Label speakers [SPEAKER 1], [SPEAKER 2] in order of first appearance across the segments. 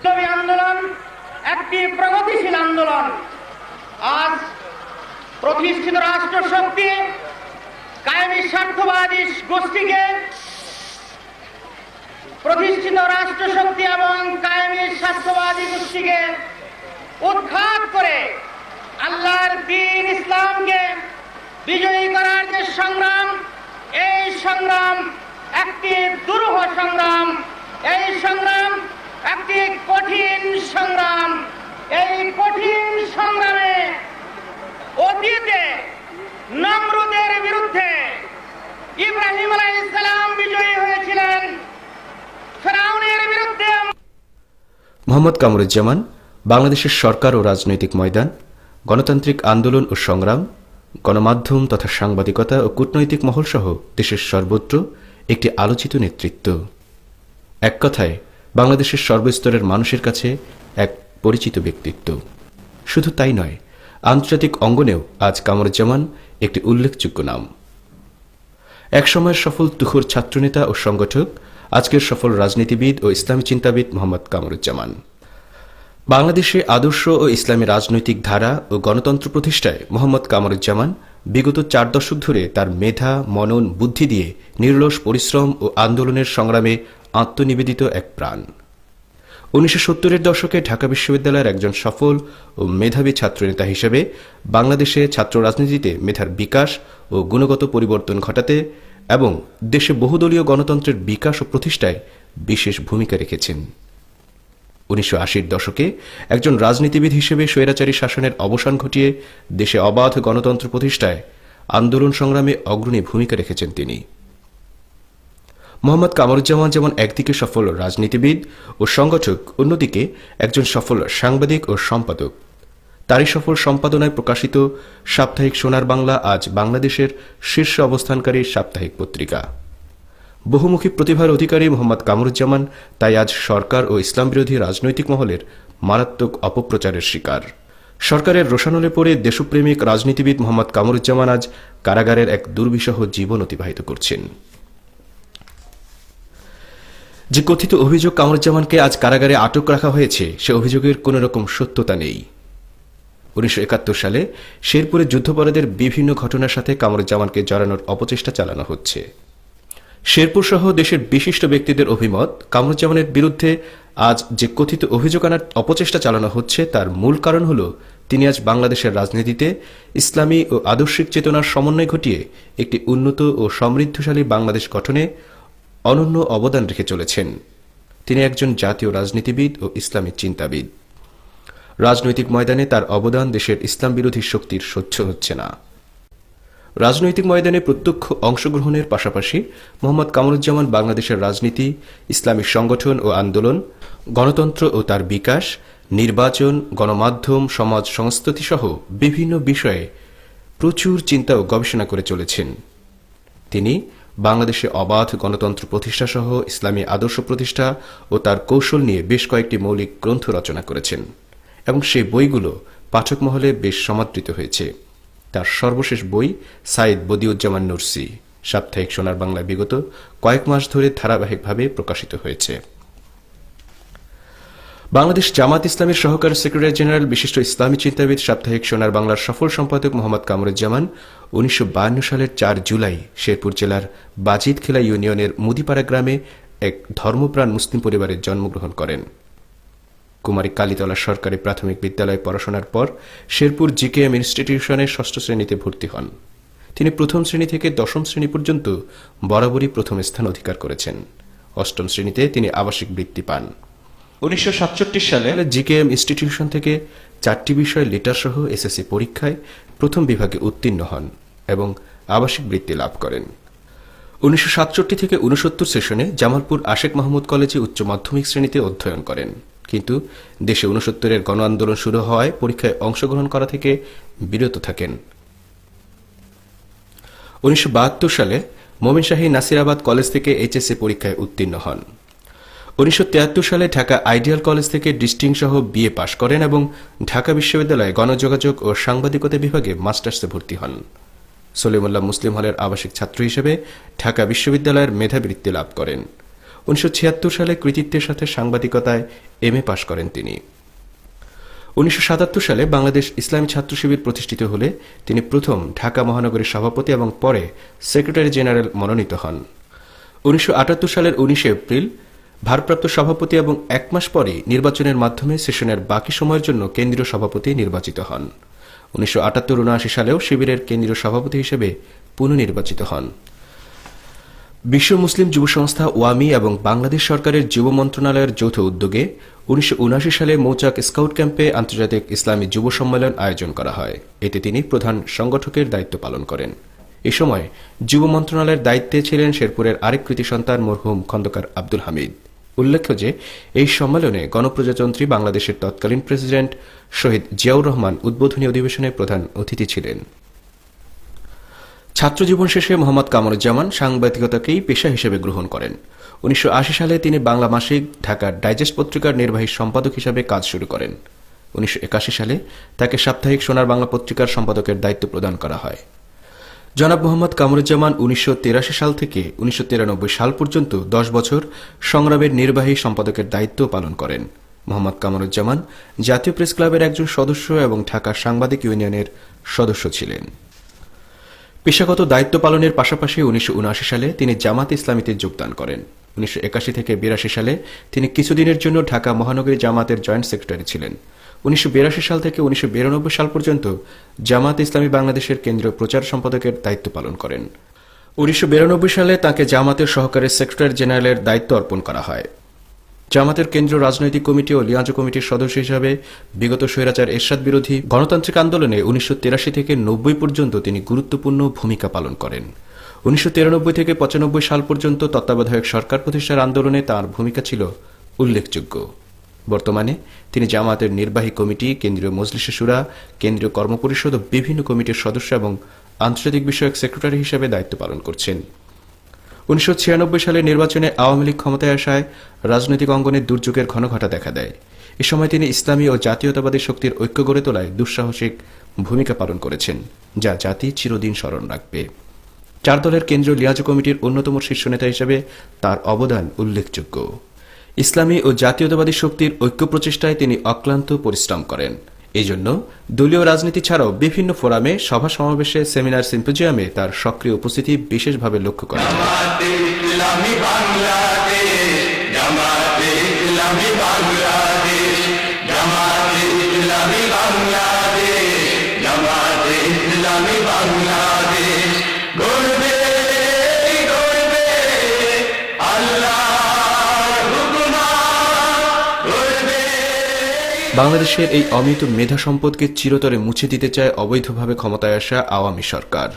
[SPEAKER 1] ইসলামী আন্দোলন, একটি প্রগতিশীল আন্দোলন। আজ প্রতিষ্ঠিত রাষ্ট্রশক্তি কায়েমি স্বার্থবাদী গোষ্ঠীকে প্রতিষ্ঠিত রাষ্ট্রশক্তি এবং কায়েমি স্বার্থবাদী গোষ্ঠীকে উৎখাত করে আল্লাহর দিন ইসলামকে বিজয়ী করার যে সংগ্রাম, এই সংগ্রাম একটি দুরূহ সংগ্রাম। এই সংগ্রাম একটি কঠিন সংগ্রাম। এই কঠিন সংগ্রামে অতীতে নমরুদের বিরুদ্ধে ইব্রাহিম আলাইহিসসালাম বিজয়ী হয়েছিলেন। ফেরাউনের বিরুদ্ধে
[SPEAKER 2] মোহাম্মদ কামরুজ্জামান, বাংলাদেশের সরকার ও রাজনৈতিক ময়দান, গণতান্ত্রিক আন্দোলন ও সংগ্রাম, গণমাধ্যম তথা সাংবাদিকতা ও কূটনৈতিক মহলসহ দেশের সর্বত্র একটি আলোচিত নেতৃত্ব। এক কথায় বাংলাদেশের সর্বস্তরের মানুষের কাছে এক পরিচিত ব্যক্তিত্ব। শুধু তাই নয়, আন্তর্জাতিক অঙ্গনেও আজ কামরুজ্জামান একটি উল্লেখযোগ্য নাম। একসময়ের সফল তুখোর ছাত্রনেতা ও সংগঠক, আজকের সফল রাজনীতিবিদ ও ইসলামী চিন্তাবিদ মোহাম্মদ কামরুজ্জামান। বাংলাদেশে আদর্শ ও ইসলামী রাজনৈতিক ধারা ও গণতন্ত্র প্রতিষ্ঠায় মোহাম্মদ কামরুজ্জামান বিগত চার দশক ধরে তার মেধা, মনন, বুদ্ধি দিয়ে নির্লস পরিশ্রম ও আন্দোলনের সংগ্রামে আত্মনিবেদিত এক প্রাণ। উনিশশো সত্তরের দশকে ঢাকা বিশ্ববিদ্যালয়ের একজন সফল ও মেধাবী ছাত্রনেতা হিসেবে বাংলাদেশে ছাত্র রাজনীতিতে মেধার বিকাশ ও গুণগত পরিবর্তন ঘটাতে এবং দেশে বহুদলীয় গণতন্ত্রের বিকাশ ও প্রতিষ্ঠায় বিশেষ ভূমিকা রেখেছেন। উনিশশো আশির দশকে একজন রাজনীতিবিদ হিসেবে স্বৈরাচারী শাসনের অবসান ঘটিয়ে দেশে অবাধ গণতন্ত্র প্রতিষ্ঠায় আন্দোলন সংগ্রামে অগ্রণী ভূমিকা রেখেছেন তিনি। মোহাম্মদ কামরুজ্জামান যেমন একদিকে সফল রাজনীতিবিদ ও সংগঠক, অন্যদিকে একজন সফল সাংবাদিক ও সম্পাদক। তারই সফল সম্পাদনায় প্রকাশিত সাপ্তাহিক সোনার বাংলা আজ বাংলাদেশের শীর্ষ অবস্থানকারী সাপ্তাহিক পত্রিকা। বহুমুখী প্রতিভার অধিকারী মোহাম্মদ কামরুজ্জামান তাই আজ সরকার ও ইসলাম বিরোধী রাজনৈতিক মহলের মারাত্মক অপপ্রচারের শিকার। সরকারের রোশানলে পড়ে দেশপ্রেমিক রাজনীতিবিদ মোহাম্মদ কামরুজ্জামান আজ কারাগারের এক দুর্বিষহ জীবন অতিবাহিত করছেন। যে কথিত অভিযোগ কামরুজ্জামানকে আজ কারাগারে আটক রাখা হয়েছে, সে অভিযোগের কোন রকম সত্যতা নেই। উনিশশো একাত্তর সালে শেরপুরে যুদ্ধপরাধের বিভিন্ন ঘটনার সাথে কামরুজ্জামানকে জড়ানোর অপচেষ্টা চালানো হচ্ছে। শেরপুর সহ দেশের বিশিষ্ট ব্যক্তিদের অভিমত, কামরুজ্জামানের বিরুদ্ধে আজ যে কথিত অভিযোগ আনার অপচেষ্টা চালানো হচ্ছে, তার মূল কারণ হল তিনি আজ বাংলাদেশের রাজনীতিতে ইসলামী ও আদর্শিক চেতনার সমন্বয় ঘটিয়ে একটি উন্নত ও সমৃদ্ধশালী বাংলাদেশ গঠনে অনন্য অবদান রেখে চলেছেন। তিনি একজন জাতীয় রাজনীতিবিদ ও ইসলামী চিন্তাবিদ। রাজনৈতিক ময়দানে তার অবদান দেশের ইসলাম বিরোধী শক্তির সহ্য হচ্ছে না। রাজনৈতিক ময়দানে প্রত্যক্ষ অংশগ্রহণের পাশাপাশি মোহাম্মদ কামরুজ্জামান বাংলাদেশের রাজনীতি, ইসলামী সংগঠন ও আন্দোলন, গণতন্ত্র ও তার বিকাশ, নির্বাচন, গণমাধ্যম, সমাজ সংস্কৃতি সহ বিভিন্ন বিষয়ে প্রচুর চিন্তা ও গবেষণা করে চলেছেন। তিনি বাংলাদেশে অবাধ গণতন্ত্র প্রতিষ্ঠা সহ ইসলামী আদর্শ প্রতিষ্ঠা ও তার কৌশল নিয়ে বেশ কয়েকটি মৌলিক গ্রন্থ রচনা করেছেন। এবং সেই বইগুলো পাঠক মহলে বেশ সমাদৃত হয়েছে। তার সর্বশেষ বই সাইদ বদিউজ্জামান নুরসি। সাপ্তাহিক সোনার বাংলা বিগত কয়েক মাস ধরে ধারাবাহিকভাবে প্রকাশিত হয়েছে। বাংলাদেশ জামাত ইসলামের সহকারী সেক্রেটারি জেনারেল, বিশিষ্ট ইসলামী চিন্তাবিদ, সাপ্তাহিক সোনার বাংলার সফল সম্পাদক মোহাম্মদ কামরুজ্জামান, উনিশশো বায়ান্ন সালের চার জুলাই শেরপুর জেলার বাজিদখেলা ইউনিয়নের মুদিপাড়া গ্রামে এক ধর্মপ্রাণ মুসলিম পরিবারে জন্মগ্রহণ করেন। কুমারী কালীতলা সরকারি প্রাথমিক বিদ্যালয়ে পড়াশোনার পর শেরপুর জিকেএম ইনস্টিটিউশনে ষষ্ঠ শ্রেণীতে ভর্তি হন। তিনি প্রথম শ্রেণি থেকে দশম শ্রেণি পর্যন্ত বরাবরই প্রথম স্থান অধিকার করেছেন। অষ্টম শ্রেণীতে তিনি আবাসিক বৃত্তি পান।
[SPEAKER 3] উনিশশো সাতষট্টি সালে
[SPEAKER 2] জিকেএম ইনস্টিটিউশন থেকে চারটি বিষয় লেটার সহ এসএসসি পরীক্ষায় প্রথম বিভাগে উত্তীর্ণ হন এবং আবাসিক বৃত্তি লাভ করেন। উনিশশো সাতষট্টি থেকে উনসত্তর সেশনে জামালপুর আশেক মাহমুদ কলেজে উচ্চ মাধ্যমিক শ্রেণীতে অধ্যয়ন করেন। কিন্তু দেশে উনসত্তরের গণ আন্দোলন শুরু হওয়ায় পরীক্ষায় অংশগ্রহণ করা থেকে বিরত থাকেন। উনিশশো বাহাত্তর সালে মোমিন শাহী নাসিরাবাদ কলেজ থেকে এইচএসসি পরীক্ষায় উত্তীর্ণ হন। উনিশশো সালে ঢাকা আইডিয়াল কলেজ থেকে ডিস্টিং সহ বিএ পাশ করেন এবং ঢাকা বিশ্ববিদ্যালয়ে গণযোগাযোগ ও সাংবাদিকতা বিভাগে মাস্টার্সে ভর্তি হন। সলিমুল্লাহ মুসলিম হলের আবাসিক ছাত্র হিসেবে ঢাকা বিশ্ববিদ্যালয়ের মেধাবৃত্তি লাভ করেন। উনিশশো সালে কৃতিত্বের সাথে সাংবাদিকতায় এম এ পাশ করেন তিনি। উনিশশো সাতাত্তর সালে বাংলাদেশ ইসলামী ছাত্র শিবির প্রতিষ্ঠিত হলে তিনি প্রথম ঢাকা মহানগরীর সভাপতি এবং পরে সেক্রেটারি জেনারেল মনোনীত হন। উনিশশো আটাত্তর সালের উনিশে এপ্রিল ভারপ্রাপ্ত সভাপতি এবং এক মাস পরে নির্বাচনের মাধ্যমে সেশনের বাকি সময়ের জন্য কেন্দ্রীয় সভাপতি নির্বাচিত হন। উনিশশো আটাত্তর উনআশি সালেও শিবিরের কেন্দ্রীয় সভাপতি হিসেবে পুনর্নির্বাচিত হন। বিশ্ব মুসলিম যুব সংস্থা ওয়ামি এবং বাংলাদেশ সরকারের যুব মন্ত্রণালয়ের যৌথ উদ্যোগে উনিশশো সালে মৌচাক স্কাউট ক্যাম্পে আন্তর্জাতিক ইসলামী যুব সম্মেলন আয়োজন করা হয়। এতে তিনি প্রধান সংগঠকের দায়িত্ব পালন করেন। এ সময় যুব মন্ত্রণালয়ের দায়িত্বে ছিলেন শেরপুরের আরেক কৃতি সন্তান মরহুম খন্দকার আব্দুল হামিদ। উল্লেখ্য যে, এই সম্মেলনে গণপ্রজাতন্ত্রী বাংলাদেশের তৎকালীন প্রেসিডেন্ট শহীদ জিয়াউর রহমান উদ্বোধনী অধিবেশনে প্রধান অতিথি ছিলেন। ছাত্রজীবন শেষে মোহাম্মদ কামরুজ্জামান সাংবাদিকতাকেই পেশা হিসেবে গ্রহণ করেন। উনিশশো আশি সালে তিনি বাংলা মাসিক ঢাকার ডাইজেস্ট পত্রিকার নির্বাহী সম্পাদক হিসাবে কাজ শুরু করেন। উনিশশো একাশি সালে তাকে সাপ্তাহিক সোনার বাংলা পত্রিকার সম্পাদকের দায়িত্ব প্রদান করা হয়। জনাব মোহাম্মদ কামরুজ্জামান উনিশশো সাল থেকে উনিশশো তিরানব্বই সাল পর্যন্ত দশ বছর সংগ্রামের নির্বাহী সম্পাদকের দায়িত্ব পালন করেন। মোহাম্মদ কামরুজ্জামান জাতীয় প্রেস ক্লাবের একজন সদস্য এবং ঢাকা সাংবাদিক ইউনিয়নের সদস্য ছিলেন। পেশাগত দায়িত্ব পালনের পাশাপাশি উনিশশো উনআশি সালে তিনি জামাত ইসলামীতে যোগদান করেন। উনিশশো একাশি থেকে বিরাশি সালে তিনি কিছুদিনের জন্য ঢাকা মহানগরী জামাতের জয়েন্ট সেক্রেটারি ছিলেন। উনিশশো বিরাশি সাল থেকে উনিশশো বিরানব্বই সাল পর্যন্ত জামাত ইসলামী বাংলাদেশের কেন্দ্রীয় প্রচার সম্পাদকের দায়িত্ব পালন করেন। উনিশশো বিরানব্বই সালে তাকে জামাতের সহকারী সেক্রেটারি জেনারেলের দায়িত্ব অর্পণ করা হয়। জামাতের কেন্দ্রীয় রাজনৈতিক কমিটি ও লিয়াজো কমিটির সদস্য হিসাবে বিগত স্বৈরাচার এরশাদ বিরোধী গণতান্ত্রিক আন্দোলনে উনিশশো থেকে নব্বই পর্যন্ত তিনি গুরুত্বপূর্ণ ভূমিকা পালন করেন। উনিশশো তিরানব্বই থেকে পঁচানব্বই সাল পর্যন্ত তত্ত্বাবধায়ক সরকার প্রতিষ্ঠার আন্দোলনে তার ভূমিকা ছিল উল্লেখযোগ্য। বর্তমানে তিনি জামাতের নির্বাহী কমিটি, কেন্দ্রীয় মজলিসে সুরা, কেন্দ্রীয় কর্মপরিষদ ও বিভিন্ন কমিটির সদস্য এবং আন্তর্জাতিক বিষয়ক সেক্রেটারি হিসেবে দায়িত্ব পালন করছেন। উনিশশো ছিয়ানব্বই সালের নির্বাচনে আওয়ামী লীগ ক্ষমতায় আসায় রাজনৈতিক অঙ্গনে দুর্যোগের ঘন ঘটা দেখা দেয়। এ সময় তিনি ইসলামী ও জাতীয়তাবাদী শক্তির ঐক্য গড়ে তোলায় দুঃসাহসিক ভূমিকা পালন করেছেন, যা জাতি চিরদিন স্মরণ রাখবে। চার দলের কেন্দ্রীয় লিয়াজ কমিটির অন্যতম শীর্ষ নেতা হিসেবে তার অবদান উল্লেখযোগ্য। ইসলামী ও জাতীয়তাবাদী শক্তির ঐক্য প্রচেষ্টায় তিনি অক্লান্ত পরিশ্রম করেন। এই জন্য দলীয় রাজনীতি ছাড়াও বিভিন্ন ফোরামে, সভা সমাবেশে, সেমিনার সিম্পোজিয়ামে তার সক্রিয় উপস্থিতি বিশেষভাবে লক্ষ্য করা বাংলাদেশের এই অমিত মেধা সম্পদকে চিরতরে মুছে দিতে চায় অবৈধভাবে ক্ষমতায় আসা আওয়ামী সরকার।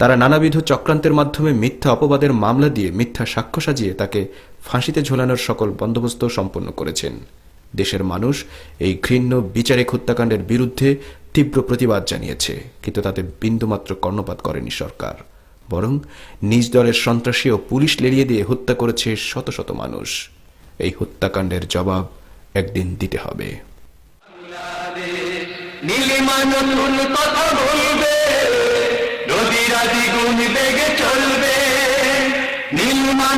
[SPEAKER 2] তারা নানাবিধ চক্রান্তের মাধ্যমে মিথ্যা অপবাদের মামলা দিয়ে মিথ্যা সাক্ষ্য সাজিয়ে তাকে ফাঁসিতে ঝোলানোর সকল বন্দোবস্ত সম্পন্ন করেছেন। দেশের মানুষ এই ঘৃণ্য, বিচারিক হত্যাকাণ্ডের বিরুদ্ধে তীব্র প্রতিবাদ জানিয়েছে, কিন্তু তাতে বিন্দুমাত্র কর্ণপাত করেনি সরকার। বরং নিজ দলের সন্ত্রাসী ও পুলিশ লেলিয়ে দিয়ে হত্যা করেছে শত শত মানুষ। এই হত্যাকাণ্ডের জবাব একদিন দিতে হবে।
[SPEAKER 4] নীলিমা কথা নদীর আদি গুণ বেগে চলবে। নীলিমা